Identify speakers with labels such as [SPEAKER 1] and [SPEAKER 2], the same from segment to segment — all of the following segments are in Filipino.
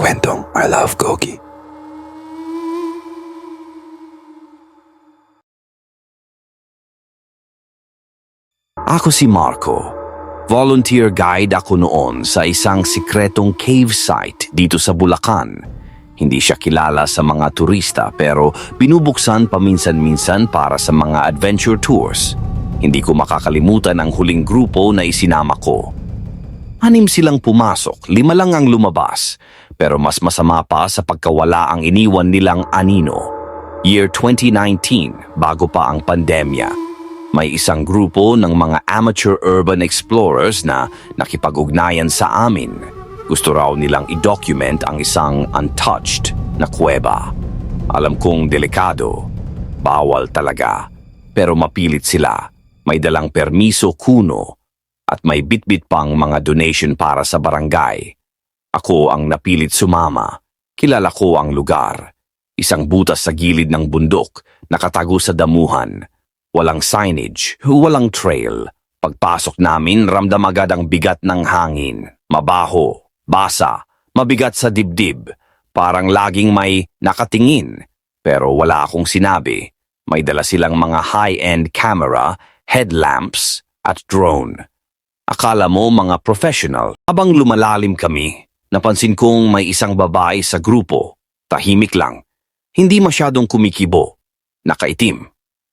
[SPEAKER 1] kwentong I Love Gogi.
[SPEAKER 2] Ako si Marco. Volunteer guide ako noon sa isang sikretong cave site dito sa Bulacan. Hindi siya kilala sa mga turista pero binubuksan paminsan-minsan para sa mga adventure tours. Hindi ko makakalimutan ang huling grupo na isinama ko. Anim silang pumasok, lima lang ang lumabas. Pero mas masama pa sa pagkawala ang iniwan nilang anino. Year 2019, bago pa ang pandemya. May isang grupo ng mga amateur urban explorers na nakipag-ugnayan sa amin. Gusto raw nilang i-document ang isang untouched na kuweba. Alam kong delikado, bawal talaga. Pero mapilit sila. May dalang permiso kuno at may bitbit pang mga donation para sa barangay. Ako ang napilit sumama. Kilala ko ang lugar. Isang butas sa gilid ng bundok, nakatago sa damuhan. Walang signage, walang trail. Pagpasok namin, ramdam agad ang bigat ng hangin. Mabaho, basa, mabigat sa dibdib. Parang laging may nakatingin. Pero wala akong sinabi. May dala silang mga high-end camera, headlamps, at drone. Akala mo mga professional. Habang lumalalim kami, napansin kong may isang babae sa grupo. Tahimik lang. Hindi masyadong kumikibo. Nakaitim.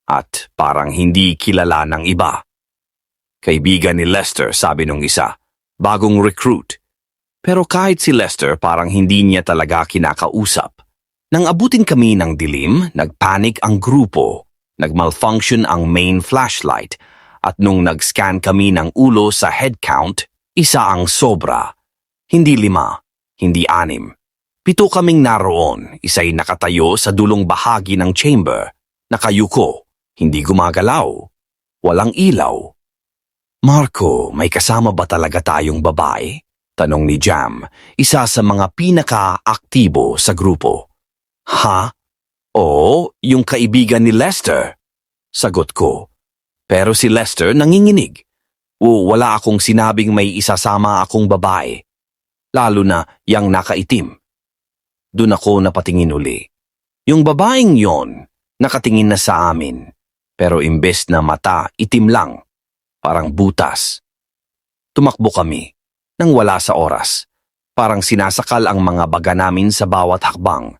[SPEAKER 2] At parang hindi kilala ng iba. Kaibigan ni Lester, sabi nung isa. Bagong recruit. Pero kahit si Lester parang hindi niya talaga kinakausap. Nang abutin kami ng dilim, nagpanik ang grupo. Nagmalfunction ang main flashlight at nung nag-scan kami ng ulo sa head count, isa ang sobra. Hindi lima, hindi anim. Pito kaming naroon, isa'y nakatayo sa dulong bahagi ng chamber. Nakayuko, hindi gumagalaw. Walang ilaw. Marco, may kasama ba talaga tayong babae? Tanong ni Jam, isa sa mga pinaka-aktibo sa grupo. Ha? Oo, yung kaibigan ni Lester. Sagot ko. Pero si Lester nanginginig. O wala akong sinabing may isasama akong babae. Lalo na yang nakaitim. Doon ako napatingin uli. Yung babaeng yon, nakatingin na sa amin. Pero imbes na mata, itim lang. Parang butas. Tumakbo kami, nang wala sa oras. Parang sinasakal ang mga baga namin sa bawat hakbang.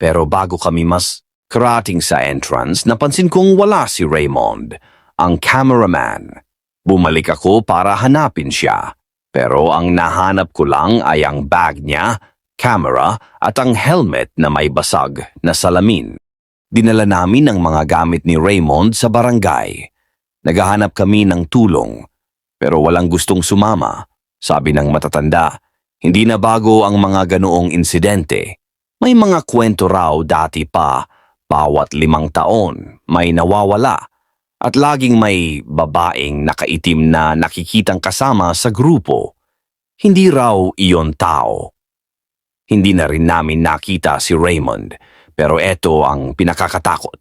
[SPEAKER 2] Pero bago kami mas karating sa entrance, napansin kong wala si Raymond ang cameraman. Bumalik ako para hanapin siya. Pero ang nahanap ko lang ay ang bag niya, camera at ang helmet na may basag na salamin. Dinala namin ang mga gamit ni Raymond sa barangay. Naghahanap kami ng tulong. Pero walang gustong sumama. Sabi ng matatanda, hindi na bago ang mga ganoong insidente. May mga kwento raw dati pa, bawat limang taon, may nawawala at laging may babaeng nakaitim na nakikitang kasama sa grupo. Hindi raw iyon tao. Hindi na rin namin nakita si Raymond, pero eto ang pinakakatakot.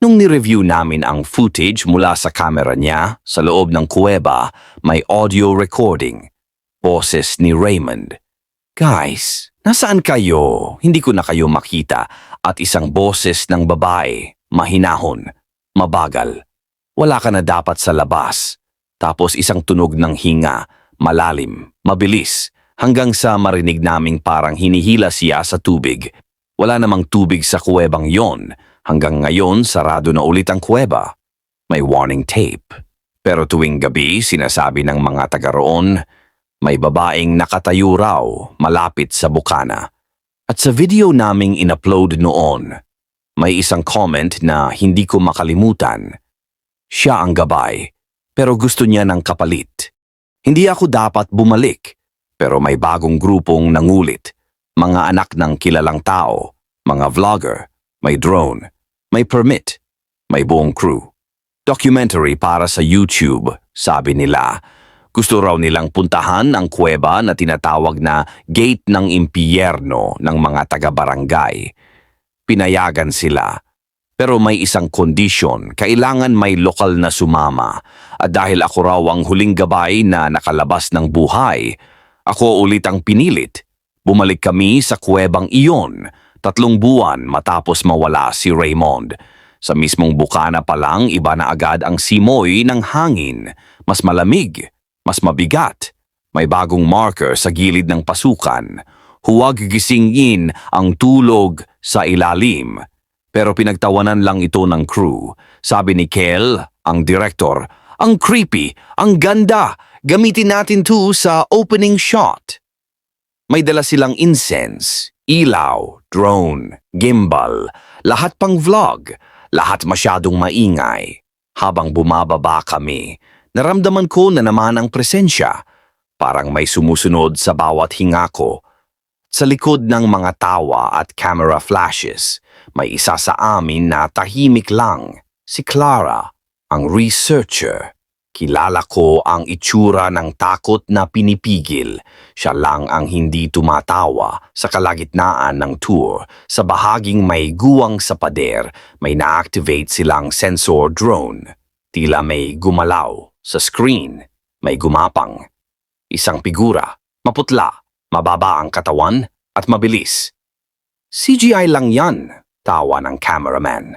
[SPEAKER 2] Nung ni-review namin ang footage mula sa camera niya, sa loob ng kuweba, may audio recording. Boses ni Raymond. Guys, nasaan kayo? Hindi ko na kayo makita at isang boses ng babae, mahinahon, mabagal. Wala ka na dapat sa labas. Tapos isang tunog ng hinga, malalim, mabilis, hanggang sa marinig naming parang hinihila siya sa tubig. Wala namang tubig sa kuwebang yon. Hanggang ngayon, sarado na ulit ang kuweba. May warning tape. Pero tuwing gabi, sinasabi ng mga taga roon, may babaeng nakatayo raw malapit sa bukana. At sa video naming inupload noon, may isang comment na hindi ko makalimutan. Siya ang gabay, pero gusto niya ng kapalit. Hindi ako dapat bumalik, pero may bagong grupong nangulit. Mga anak ng kilalang tao, mga vlogger, may drone, may permit, may buong crew. Documentary para sa YouTube, sabi nila. Gusto raw nilang puntahan ang kuweba na tinatawag na Gate ng Impiyerno ng mga taga-barangay. Pinayagan sila. Pero may isang kondisyon, kailangan may lokal na sumama. At dahil ako raw ang huling gabay na nakalabas ng buhay, ako ulit ang pinilit. Bumalik kami sa kuwebang iyon, tatlong buwan matapos mawala si Raymond. Sa mismong bukana pa lang, iba na agad ang simoy ng hangin. Mas malamig, mas mabigat. May bagong marker sa gilid ng pasukan. Huwag gisingin ang tulog sa ilalim. Pero pinagtawanan lang ito ng crew. Sabi ni Kel, ang director, ang creepy, ang ganda, gamitin natin to sa opening shot. May dala silang incense, ilaw, drone, gimbal, lahat pang vlog, lahat masyadong maingay. Habang bumababa kami, naramdaman ko na naman ang presensya. Parang may sumusunod sa bawat hinga ko. Sa likod ng mga tawa at camera flashes, may isa sa amin na tahimik lang, si Clara, ang researcher. Kilala ko ang itsura ng takot na pinipigil. Siya lang ang hindi tumatawa sa kalagitnaan ng tour. Sa bahaging may guwang sa pader, may na-activate silang sensor drone. Tila may gumalaw. Sa screen, may gumapang. Isang figura, maputla, mababa ang katawan at mabilis. CGI lang yan, tawa ng cameraman.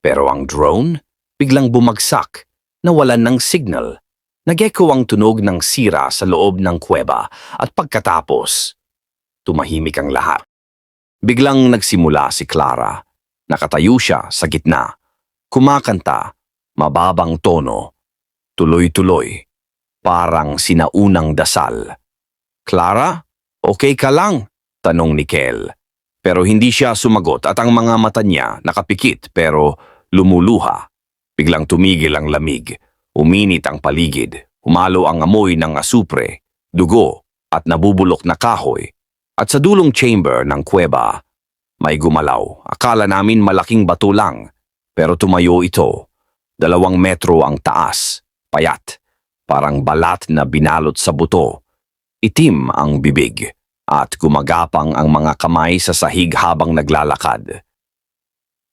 [SPEAKER 2] Pero ang drone, biglang bumagsak, nawalan ng signal. Nag-echo ang tunog ng sira sa loob ng kuweba at pagkatapos, tumahimik ang lahat. Biglang nagsimula si Clara. Nakatayo siya sa gitna. Kumakanta, mababang tono, tuloy-tuloy, parang sinaunang dasal. Clara, okay ka lang? Tanong ni Kel. Pero hindi siya sumagot at ang mga mata niya nakapikit pero lumuluha. Biglang tumigil ang lamig. Uminit ang paligid. Humalo ang amoy ng asupre, dugo at nabubulok na kahoy. At sa dulong chamber ng kuweba, may gumalaw. Akala namin malaking bato lang. Pero tumayo ito. Dalawang metro ang taas. Payat. Parang balat na binalot sa buto. Itim ang bibig at gumagapang ang mga kamay sa sahig habang naglalakad.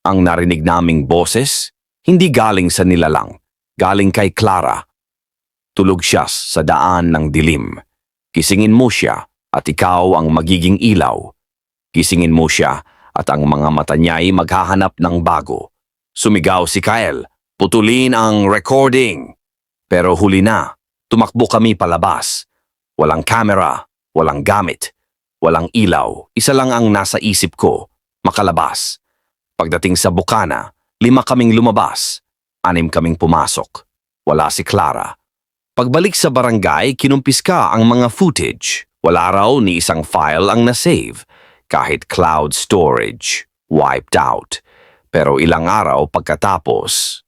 [SPEAKER 2] Ang narinig naming boses, hindi galing sa nilalang, galing kay Clara. Tulog siya sa daan ng dilim. Kisingin mo siya at ikaw ang magiging ilaw. Kisingin mo siya at ang mga mata niya ay maghahanap ng bago. Sumigaw si Kyle, putulin ang recording. Pero huli na, tumakbo kami palabas. Walang camera, walang gamit, walang ilaw. Isa lang ang nasa isip ko, makalabas. Pagdating sa bukana, lima kaming lumabas. Anim kaming pumasok. Wala si Clara. Pagbalik sa barangay, kinumpiska ang mga footage. Wala raw ni isang file ang nasave. Kahit cloud storage, wiped out. Pero ilang araw pagkatapos,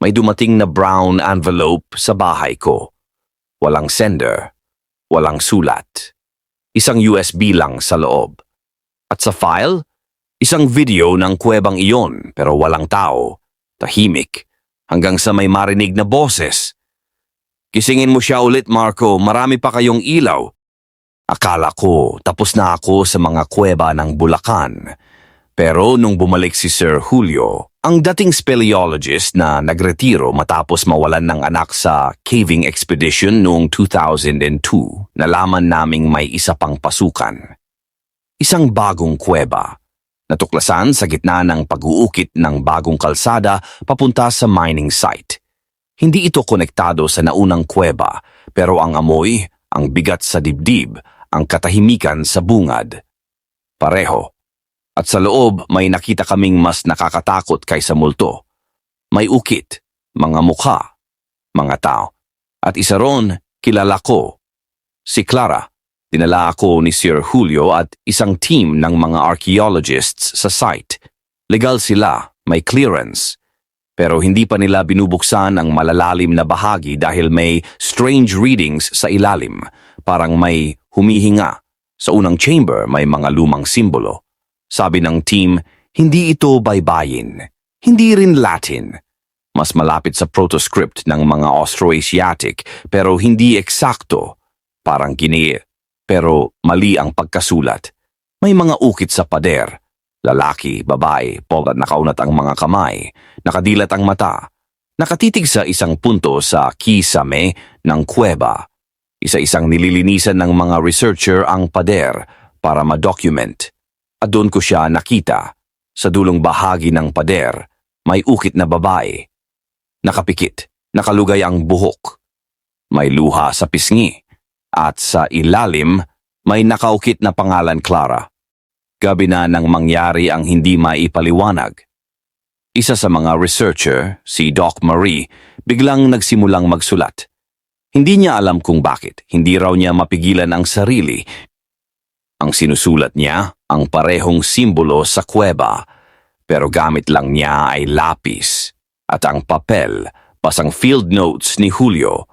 [SPEAKER 2] may dumating na brown envelope sa bahay ko. Walang sender, walang sulat. Isang USB lang sa loob. At sa file, isang video ng kuwebang iyon pero walang tao. Tahimik. Hanggang sa may marinig na boses. Kisingin mo siya ulit, Marco. Marami pa kayong ilaw. Akala ko tapos na ako sa mga kuweba ng Bulacan. Pero nung bumalik si Sir Julio, ang dating speleologist na nagretiro matapos mawalan ng anak sa caving expedition noong 2002, nalaman naming may isa pang pasukan. Isang bagong kuweba. Natuklasan sa gitna ng pag-uukit ng bagong kalsada papunta sa mining site. Hindi ito konektado sa naunang kuweba, pero ang amoy, ang bigat sa dibdib, ang katahimikan sa bungad. Pareho. At sa loob may nakita kaming mas nakakatakot kaysa multo. May ukit, mga mukha, mga tao. At isa ron, kilala ko. Si Clara. Dinala ako ni Sir Julio at isang team ng mga archaeologists sa site. Legal sila, may clearance. Pero hindi pa nila binubuksan ang malalalim na bahagi dahil may strange readings sa ilalim. Parang may humihinga. Sa unang chamber may mga lumang simbolo. Sabi ng team, hindi ito baybayin. Hindi rin Latin. Mas malapit sa protoscript ng mga Austroasiatic pero hindi eksakto. Parang gini, pero mali ang pagkasulat. May mga ukit sa pader. Lalaki, babae, pogad nakaunat ang mga kamay, nakadilat ang mata, nakatitig sa isang punto sa kisame ng kuweba. Isa-isang nililinisan ng mga researcher ang pader, para ma-document. At doon ko siya nakita. Sa dulong bahagi ng pader, may ukit na babae. Nakapikit, nakalugay ang buhok. May luha sa pisngi. At sa ilalim, may nakaukit na pangalan Clara. Gabi na nang mangyari ang hindi maipaliwanag. Isa sa mga researcher, si Doc Marie, biglang nagsimulang magsulat. Hindi niya alam kung bakit, hindi raw niya mapigilan ang sarili. Ang sinusulat niya, ang parehong simbolo sa kuweba, pero gamit lang niya ay lapis. At ang papel, pasang field notes ni Julio.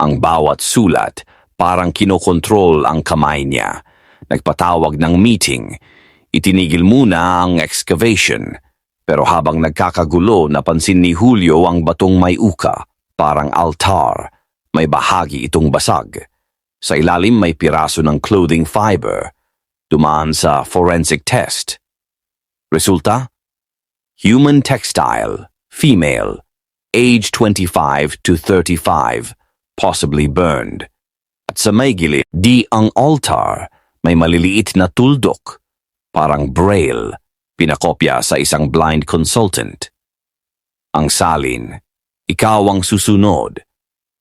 [SPEAKER 2] Ang bawat sulat, parang kinokontrol ang kamay niya. Nagpatawag ng meeting. Itinigil muna ang excavation. Pero habang nagkakagulo, napansin ni Julio ang batong may uka, parang altar. May bahagi itong basag. Sa ilalim may piraso ng clothing fiber. Dumaan sa forensic test. Resulta? Human textile, female, age 25 to 35, possibly burned. At sa may di ang altar, may maliliit na tuldok, parang braille, pinakopya sa isang blind consultant. Ang salin, ikaw ang susunod.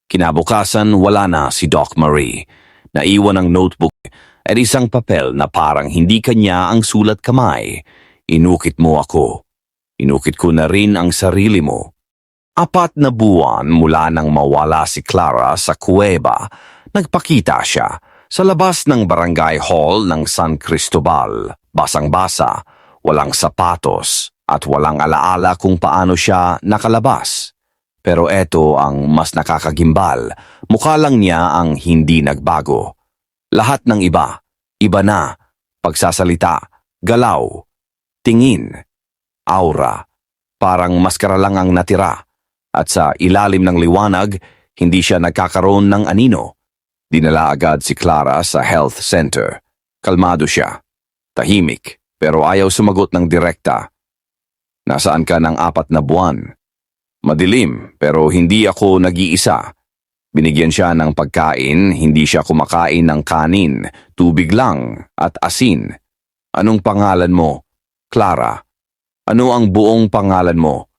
[SPEAKER 2] Kinabukasan wala na si Doc Marie. Naiwan ang notebook at isang papel na parang hindi kanya ang sulat kamay. Inukit mo ako. Inukit ko na rin ang sarili mo. Apat na buwan mula nang mawala si Clara sa kuweba, nagpakita siya sa labas ng barangay hall ng San Cristobal. Basang-basa, walang sapatos, at walang alaala kung paano siya nakalabas. Pero eto ang mas nakakagimbal, mukha lang niya ang hindi nagbago. Lahat ng iba, iba na, pagsasalita, galaw, tingin, aura, parang maskara lang ang natira. At sa ilalim ng liwanag, hindi siya nagkakaroon ng anino. Dinala agad si Clara sa health center. Kalmado siya. Tahimik, pero ayaw sumagot ng direkta. Nasaan ka ng apat na buwan? Madilim, pero hindi ako nag-iisa. Binigyan siya ng pagkain, hindi siya kumakain ng kanin, tubig lang at asin. Anong pangalan mo? Clara. Ano ang buong pangalan mo?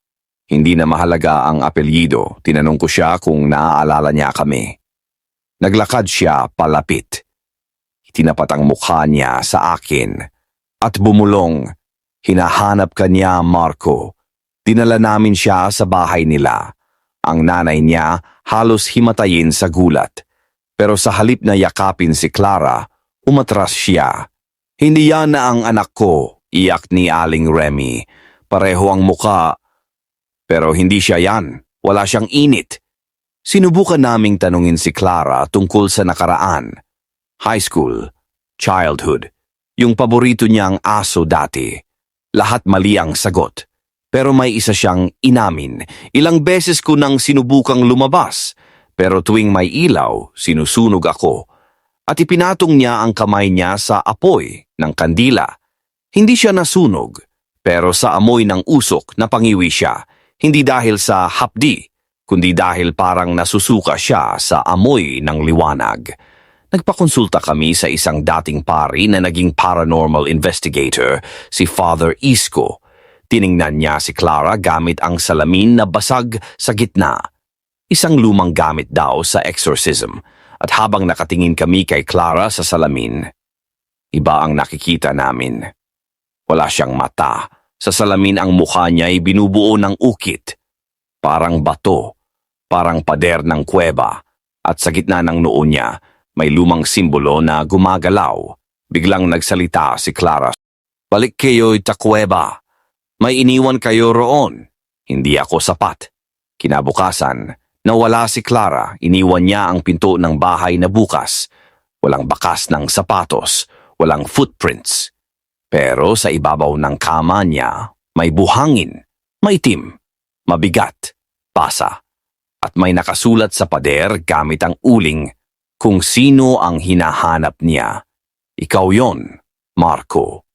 [SPEAKER 2] Hindi na mahalaga ang apelyido. Tinanong ko siya kung naaalala niya kami. Naglakad siya palapit. Tinapat ang mukha niya sa akin at bumulong. Hinahanap ka niya, Marco. Dinala namin siya sa bahay nila. Ang nanay niya halos himatayin sa gulat. Pero sa halip na yakapin si Clara, umatras siya. Hindi yan na ang anak ko, iyak ni Aling Remy. Pareho ang muka. Pero hindi siya yan. Wala siyang init. Sinubukan naming tanungin si Clara tungkol sa nakaraan. High school, childhood, yung paborito niyang aso dati. Lahat mali ang sagot. Pero may isa siyang inamin. Ilang beses ko nang sinubukang lumabas. Pero tuwing may ilaw, sinusunog ako. At ipinatong niya ang kamay niya sa apoy ng kandila. Hindi siya nasunog, pero sa amoy ng usok napangiwi siya. Hindi dahil sa hapdi, kundi dahil parang nasusuka siya sa amoy ng liwanag. Nagpakonsulta kami sa isang dating pari na naging paranormal investigator, si Father Isco. Tiningnan niya si Clara gamit ang salamin na basag sa gitna. Isang lumang gamit daw sa exorcism. At habang nakatingin kami kay Clara sa salamin, iba ang nakikita namin. Wala siyang mata. Sa salamin ang mukha niya ay binubuo ng ukit. Parang bato, parang pader ng kuweba. At sa gitna ng noo niya, may lumang simbolo na gumagalaw. Biglang nagsalita si Clara. Balik kayo'y takweba. May iniwan kayo roon. Hindi ako sapat. Kinabukasan, nawala si Clara. Iniwan niya ang pinto ng bahay na bukas. Walang bakas ng sapatos. Walang footprints. Pero sa ibabaw ng kama niya, may buhangin, maitim, mabigat, pasa. At may nakasulat sa pader gamit ang uling kung sino ang hinahanap niya. Ikaw yon, Marco.